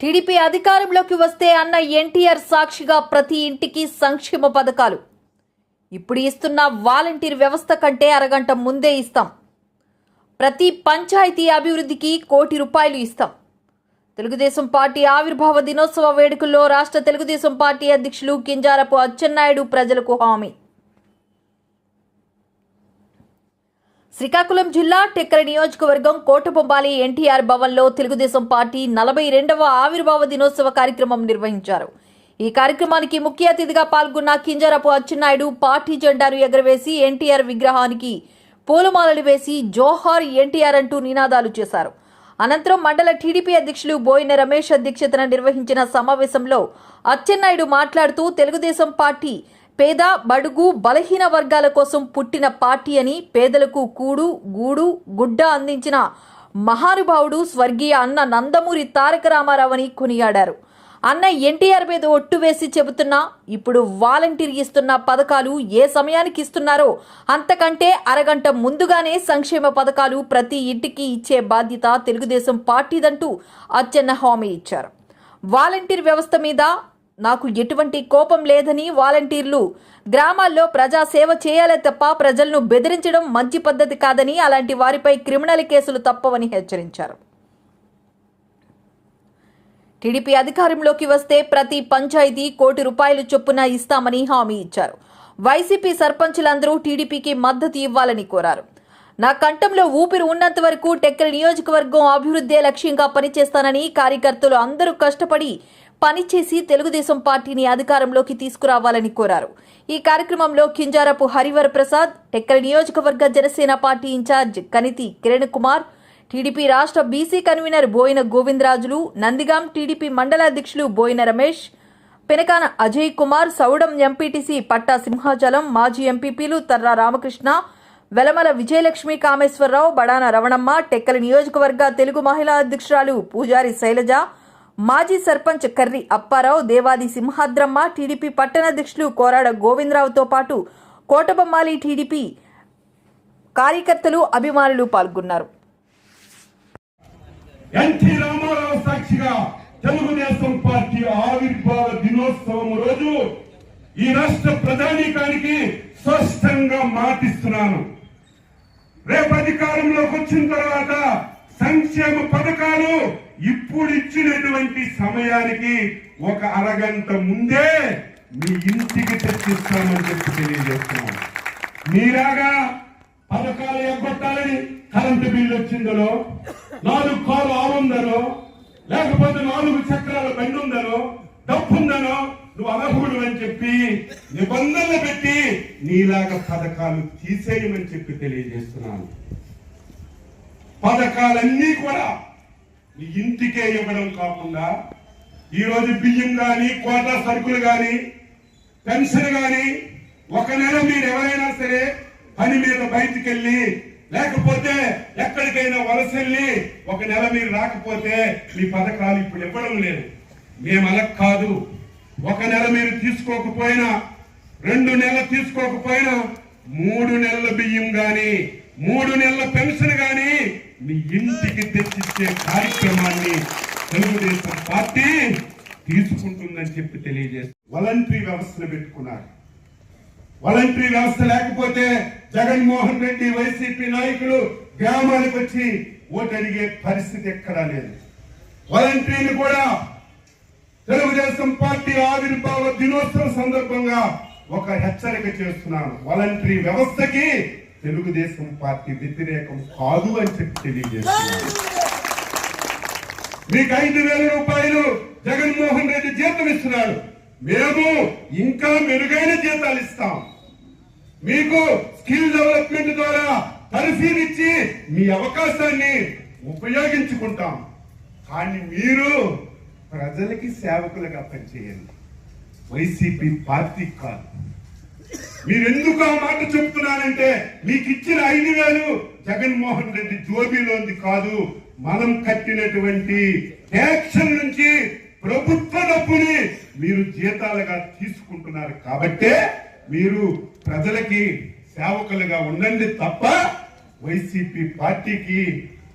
TDP అధికారంలోకి వస్తే అన్న ఎన్టీఆర్ సాక్షిగా ప్రతి ఇంటికి సంక్షేమ పథకాలు. ఇప్పుడు ఇస్తున్న వాలంటీర్ వ్యవస్థ కంటే అరగంట ముందే ఇస్తాం. ప్రతి పంచాయతీ అభివృద్ధికి కోటి రూపాయలు ఇస్తాం. తెలుగుదేశం పార్టీ ఆవిర్భావ దినోత్సవ వేడుకల్లో రాష్ట్ర తెలుగుదేశం పార్టీ అధ్యక్షులు కింజారపు అచ్చెన్నాయుడు ప్రజలకు హామీ. శ్రీకాకుళం జిల్లా టెక్కర నియోజకవర్గం కోటబొంబాలి ఎన్టీఆర్ భవన్లో తెలుగుదేశం పార్టీ నలభై రెండవ ఆవిర్భావ దినోత్సవ కార్యక్రమం నిర్వహించారు. ఈ కార్యక్రమానికి ముఖ్య అతిథిగా పాల్గొన్న కింజరపు అచ్చెన్నాయుడు పార్టీ జెండాను ఎగరవేసి ఎన్టీఆర్ విగ్రహానికి పూలమాలలు వేసి జోహార్ ఎన్టీఆర్ అంటూ నినాదాలు చేశారు. అనంతరం మండల టీడీపీ అధ్యక్షులు బోయిన రమేష్ అధ్యక్షతన నిర్వహించిన సమావేశంలో అచ్చెన్నాయుడు మాట్లాడుతూ తెలుగుదేశం పార్టీ పేద బడుగు బలహీన వర్గాల కోసం పుట్టిన పార్టీ అని పేదలకు కూడు గూడు గుడ్డ అందించిన మహానుభావుడు స్వర్గీయ అన్న నందమూరి తారక రామారావు అని కొనియాడారు. అన్న ఎన్టీఆర్ మీద ఒట్టు వేసి చెబుతున్నా ఇప్పుడు వాలంటీర్ ఇస్తున్న పథకాలు ఏ సమయానికి ఇస్తున్నారో అంతకంటే అరగంట ముందుగానే సంక్షేమ పథకాలు ప్రతి ఇంటికి ఇచ్చే బాధ్యత తెలుగుదేశం పార్టీదంటూ అచ్చెన్న హామీ ఇచ్చారు. వాలంటీర్ వ్యవస్థ మీద నాకు ఎటువంటి కోపం లేదని వాలంటీర్లు. గ్రామాల్లో ప్రజా సేవ చేయాలే తప్ప ప్రజలను బెదిరించడం మంచి పద్ధతి కాదని అలాంటి వారిపై క్రిమినల్ కేసులు తప్పవని హెచ్చరించారు. టీడీపీ అధికారంలోకి వస్తే ప్రతి పంచాయతీ కోటి రూపాయలు చొప్పున ఇస్తామని హామీ ఇచ్చారు. వైసీపీ సర్పంచులందరూ టీడీపీకి మద్దతు ఇవ్వాలని కోరారు. నా కంఠంలో ఊపిరి ఉన్నంత వరకు టెక్కల నియోజకవర్గం అభివృద్ధే లక్ష్యంగా పనిచేస్తానని కార్యకర్తలు అందరూ కష్టపడి పనిచేసి తెలుగుదేశం పార్టీని అధికారంలోకి తీసుకురావాలని కోరారు. ఈ కార్యక్రమంలో కింజారపు హరివర ప్రసాద్ టెక్కల నియోజకవర్గ Janasena party incharge Kaniti Kiran Kumar TDP రాష్ట్ర BC convener Boina Govindarajulu Nandigam TDP మండల అధ్యక్షులు బోయిన రమేష్ పెనకాన అజయ్ కుమార్ సౌడం ఎంపీటీసీ పట్టా సింహాచలం మాజీ ఎంపీపీలు తర్రా రామకృష్ణ వెలమల విజయలక్ష్మి కామేశ్వరరావు బడాన రవణమ్మ టెక్కల నియోజకవర్గ తెలుగు మహిళా అధ్యక్షురాలు పూజారి శైలజ మాజీ సర్పంచ్ కర్రి అప్పారావు దేవాది సింహాద్రమ్మ టీడీపీ పట్టణాధ్యక్షులు కోరాడ గోవిందరావుతో పాటు కోటబొమ్మాలి టీడీపీ కార్యకర్తలు అభిమానులు పాల్గొన్నారు. ఎన్టీ రామారావు సాక్షిగా తెలుగుదేశం పార్టీ ఆవిర్భావ దినోత్సవం రోజు ఈ రాష్ట్ర ప్రధానికానికి స్పష్టంగా మాటిస్తున్నాను. రేపు అధికారంలోకి వచ్చిన తర్వాత సంక్షేమ పథకాలు ఇప్పుడు ఇచ్చినటువంటి సమయానికి ఒక అరగంట ముందే మీ ఇంటికి తెచ్చిస్తామని చెప్పి తెలియజేస్తున్నాను మీరాగా పథకాలు ఎగ్గొట్టాలని కరెంటు బిల్లు వచ్చిందనో నాలుగు కాలు ఆవుందనో లేకపోతే నాలుగు చక్రాల బండి ఉందనో డబ్బు ఉందనో నువ్వు అనర్హుడు అని చెప్పి నిబంధనలు పెట్టి నీలాగా పథకాలు తీసేయమని చెప్పి తెలియజేస్తున్నాను. పథకాలన్నీ కూడా మీ ఇంటికే ఇవ్వడం కాకుండా ఈరోజు బియ్యం కానీ కోటా సరుకులు కానీ పెన్షన్ కానీ ఒక నెల మీరు ఎవరైనా సరే పని మీద బయటికి వెళ్ళి లేకపోతే ఎక్కడికైనా వలస వెళ్ళి ఒక నెల మీరు రాకపోతే మీ పథకాలు ఇప్పుడు ఇవ్వడం లేదు. మేము అలా కాదు. ఒక నెల మీరు తీసుకోకపోయినా రెండు నెలలు తీసుకోకపోయినా మూడు నెలల బియ్యం కానీ మూడు నెలల పెన్షన్ కానీ మీ ఇంటికి తెచ్చిచ్చే కార్యక్రమాన్ని తెలుగుదేశం పార్టీ తీసుకుంటుందని చెప్పి తెలియజేస్తారు వాలంటరీ వ్యవస్థను పెట్టుకున్నారు. వాలంటరీ వ్యవస్థ లేకపోతే జగన్మోహన్ రెడ్డి వైసీపీ నాయకులు గ్రామానికి వచ్చి ఓటు అడిగే పరిస్థితి ఎక్కడా లేదు. వాలంటీర్లు కూడా తెలుగుదేశం పార్టీ ఆవిర్భావ దినోత్సవం సందర్భంగా ఒక హెచ్చరిక చేస్తున్నాను వాలంటరీ వ్యవస్థకి తెలుగుదేశం పార్టీ వ్యతిరేకం కాదు అని చెప్పి తెలియజేస్తున్నారు. మీకు ఐదు వేల రూపాయలు జగన్మోహన్ రెడ్డి జీతం ఇస్తున్నాడు. మేము ఇంకా మెరుగైన జీతాలు ఇస్తాం. మీకు స్కిల్ డెవలప్మెంట్ ద్వారా పరిశీలించి మీ అవకాశాన్ని ఉపయోగించుకుంటాం. కానీ మీరు ప్రజలకి సేవకులుగా పనిచేయండి. వైసీపీ పార్టీ కాదు. మీరు ఎందుకు ఆ మాట చెప్తున్నానంటే మీకు ఇచ్చిన ఐదు వేలు జగన్మోహన్ రెడ్డి జోబీలోంది కాదు. మనం కట్టినటువంటి ట్యాక్షన్ నుంచి ప్రభుత్వ డబ్బుని మీరు జీతాలుగా తీసుకుంటున్నారు కాబట్టే మీరు ప్రజలకి సేవకులుగా ఉండండి తప్ప వైసీపీ పార్టీకి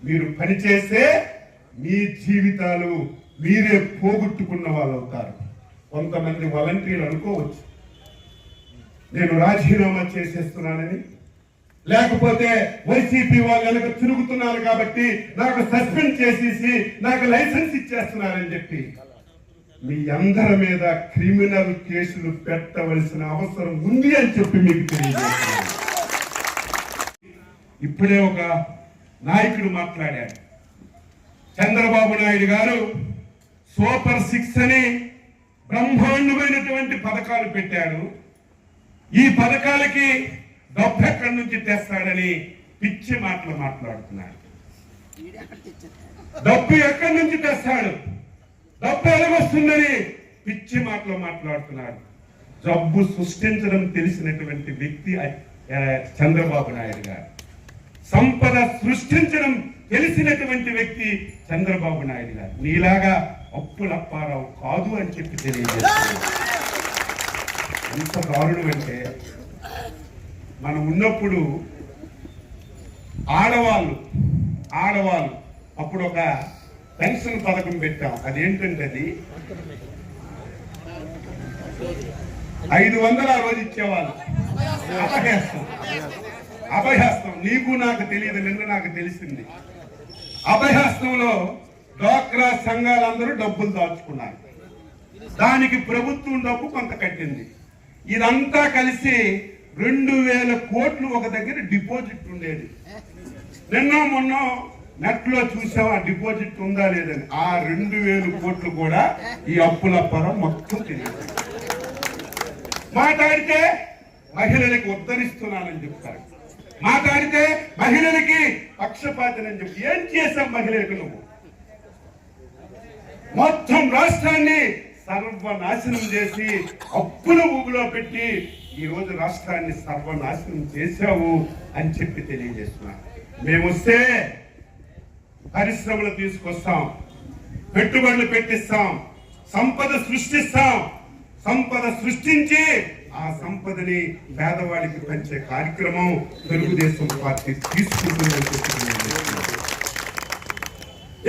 మీరు పనిచేస్తే మీ జీవితాలు మీరే పోగొట్టుకున్న వాళ్ళు అవుతారు కొంతమంది వాలంటీర్లు అనుకోవచ్చు. నేను రాజీనామా చేసేస్తున్నానని. లేకపోతే వైసీపీ వాళ్ళు వెనక తిరుగుతున్నారు కాబట్టి నాకు సస్పెండ్ చేసేసి నాకు లైసెన్స్ ఇచ్చేస్తున్నారని చెప్పి. మీ అందరి మీద క్రిమినల్ కేసులు పెట్టవలసిన అవసరం ఉంది అని చెప్పి మీకు తెలియజేస్తున్నాను. ఇప్పుడే ఒక నాయకుడు మాట్లాడాడు. చంద్రబాబు నాయుడు గారు సూపర్ సిక్స్ అని బ్రహ్మాండమైనటువంటి పథకాలు పెట్టాడు. ఈ పథకాలకి డబ్బు ఎక్కడి నుంచి తెస్తాడని పిచ్చి మాటలు మాట్లాడుతున్నాడు డబ్బు ఎక్కడి నుంచి తెస్తాడు? డబ్బు ఎలాగొస్తుందని పిచ్చి మాటలు మాట్లాడుతున్నాడు జబ్బు సృష్టించడం తెలిసినటువంటి వ్యక్తి చంద్రబాబు నాయుడు గారు. సంపద సృష్టించడం తెలిసినటువంటి వ్యక్తి చంద్రబాబు నాయుడు గారు. నీలాగా అప్పులప్పారావు కాదు అని చెప్పి తెలియజేస్తున్నాడు ఎంత దారుణం అంటే మనం ఉన్నప్పుడు ఆడవాళ్ళు ఆడవాళ్ళు అప్పుడు ఒక పెన్షన్ పథకం పెట్టాం. అదేంటంటే అది ఐదు వందలు ఆ రోజు ఇచ్చేవాళ్ళు. అపహేస్తాం. అభయహస్తం నీకు నాకు తెలియదు నిన్న నాకు తెలిసింది. అభయహస్తంలో డ్వాక్రా సంఘాలందరూ డబ్బులు దాచుకున్నారు. దానికి ప్రభుత్వం డబ్బు కొంత కట్టింది. ఇదంతా కలిసి రెండు వేల కోట్లు ఒక దగ్గర డిపాజిట్ ఉండేది. నిన్న మొన్న నెట్లో చూసాం ఆ డిపాజిట్ ఉందా లేదని ఆ రెండు వేల కోట్లు కూడా ఈ అప్పుల పరం మొత్తం తెలియదు మాట్లాడితే మహిళలకి ఉద్ధరిస్తున్నానని చెప్తారు. మాట్లాడితే మహిళలకి పక్షపాతనని చెప్పి ఏం చేశాం మహిళలకు నువ్వు? మొత్తం రాష్ట్రాన్ని సర్వనాశనం చేసి అప్పుల ఊగులో పెట్టి ఈ రోజు రాష్ట్రాన్ని సర్వనాశనం చేశావు అని చెప్పి తెలియజేస్తున్నా మేము వస్తే పరిశ్రమలు తీసుకొస్తాం పెట్టుబడులు పెట్టిస్తాం సంపద సృష్టిస్తాం. సంపద సృష్టించి ఆ సంపదని పేదవాడికి పంచే కార్యక్రమం తెలుగుదేశం పార్టీ తీసుకుంటుందని చెప్పి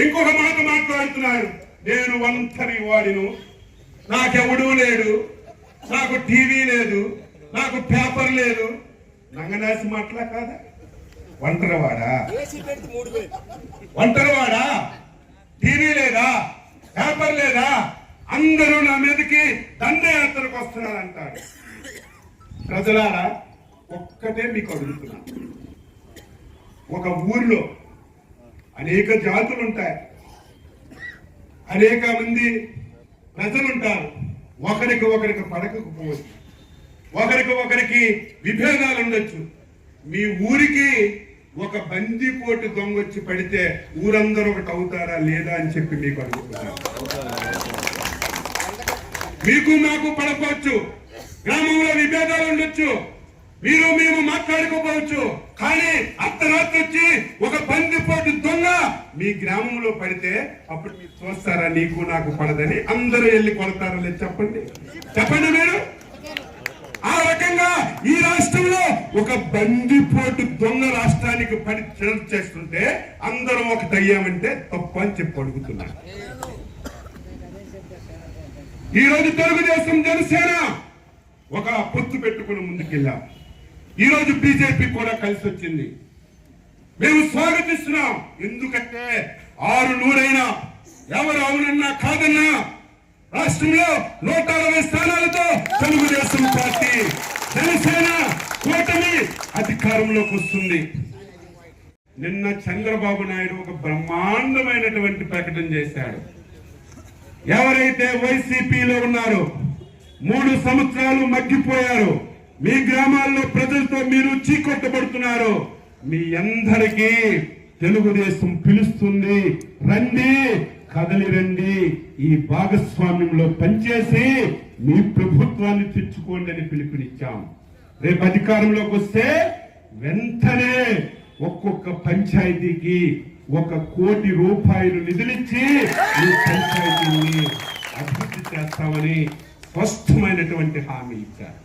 ఇంకొక మాట మాట్లాడుతున్నారు. నేను ఒంటరి వాడిను. నాకెవడూ లేడు. నాకు టీవీ లేదు. నాకు పేపర్ లేదు. నంగనాసి మాటలా కాదా? ఒంటరివాడా? ఒంటరివాడా? టీవీ లేదా? పేపర్ లేదా? అందరూ నా మీదకి దండయాత్రకు వస్తున్నారు అంటారు ప్రజలారా ఒక్కటే మీకు అడుగుతున్నా. ఒక ఊరిలో అనేక జాతులు ఉంటాయి అనేక మంది ప్రజలు ఉంటారు ఒకరికి ఒకరికి పడకపోవచ్చు ఒకరికి ఒకరికి విభేదాలు ఉండొచ్చు మీ ఊరికి ఒక బందిపోటు దొంగ వచ్చి పడితే ఊరందరూ ఒకటి అవుతారా లేదా అని చెప్పి మీకు అడుగుతున్నాను. మీకు మాకు పడకపోవచ్చు. గ్రామంలో విభేదాలు ఉండొచ్చు మీరు మేము మాట్లాడుకోపోవచ్చు కానీ అర్ధరాత్రి వచ్చి ఒక బందిపోటు దొంగ మీ గ్రామంలో పడితే అప్పుడు మీరు చూస్తారా? నీకు నాకు పడదని అందరూ వెళ్ళి కొడతారా లేదు. చెప్పండి. చెప్పండి మీరు. ఆ రకంగా ఈ రాష్ట్రంలో ఒక బందిపోటు దొంగ రాష్ట్రానికి పడి చేస్తుంటే అందరం ఒకటి అయ్యామంటే తప్పు అని చెప్పి అడుగుతున్నారు. ఈ రోజు తెలుగుదేశం జనసేన ఒక పొత్తు పెట్టుకుని ముందుకెళ్ళాం. ఈ రోజు బీజేపీ కూడా కలిసి వచ్చింది. మేము స్వాగతిస్తున్నాం. ఎందుకంటే ఆరు నూరైనా ఎవరు అవునన్నా కాదన్నా రాష్ట్రంలో నూట అరవై స్థానాలతో తెలుగుదేశం పార్టీ జనసేన కూటమి అధికారంలోకి వస్తుంది. నిన్న చంద్రబాబు నాయుడు ఒక బ్రహ్మాండమైనటువంటి ప్రకటన చేశాడు. ఎవరైతే వైసీపీలో ఉన్నారో మూడు సంవత్సరాలు మగ్గిపోయారు. మీ గ్రామాల్లో ప్రజలతో మీరు చీకొట్టబడుతున్నారు. మీ అందరికీ తెలుగుదేశం పిలుస్తుంది. రండి కదలి రండి. ఈ భాగస్వామ్యంలో పనిచేసి మీ ప్రభుత్వాన్ని తెచ్చుకోండి అని పిలుపునిచ్చాం. రేపు అధికారంలోకి వస్తే వెంటనే ఒక్కొక్క పంచాయతీకి ఒక కోటి రూపాయలు నిధులిచ్చి ఈ పంచాయతీని అభివృద్ధి చేస్తామని స్పష్టమైనటువంటి హామీ ఇచ్చారు.